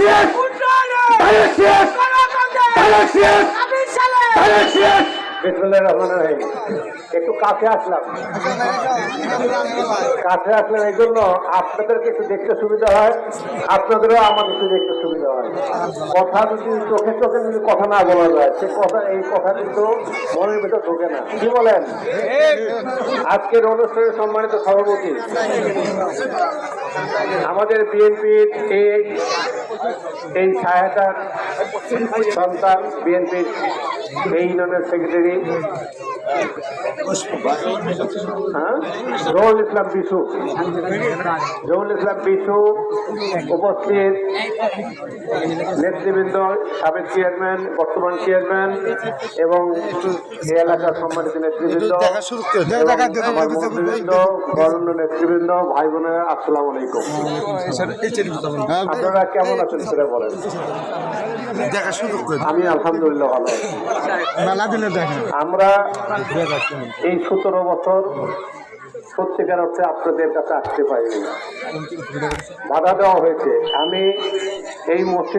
শেখ বিসমুল্লাহির রহমানির রহিম একটু কাছে আসলাম। কাছে আসলাম এই জন্য আপনাদেরকে একটু দেখতে সুবিধা হয়। আপনাদেরও আমাদের একটু দেখতে সুবিধা হয়। কথা যদি চোখে চোখে যদি কথা না বলা যায়, সে কথা এই কথা কিন্তু মনের ভিতর ঢোকে না। কি বলেন? আজকের অনুষ্ঠানে সম্মানিত সভাপতি। আমাদের বিএনপির এই এই সহায়তার সন্তান বিএনপির এই ইউনিয়নের সেক্রেটারি। হ্যাঁ? জহুল ইসলাম বিশু। জহুল ইসলাম বিশু উপস্থিত। নেতৃবৃন্দ সাবেক চেয়ারম্যান বর্তমান চেয়ারম্যান এবং এই এলাকার সম্মানিত নেতৃবৃন্দ বরণ্য নেতৃবৃন্দ ভাই বোনেরা আসসালামু আলাইকুম। আপনারা কেমন আছেন? সেটা বলেন। দেখা সুযোগ আমি আলহামদুলিল্লাহ ভালো আছি। মেলা দিলে দেখেন আমরা এই সতেরো বছর সত্যিকার অর্থে আপনাদের কাছে আসতে পারিনি। বাধা দেওয়া হয়েছে। আমি এই মসজিদ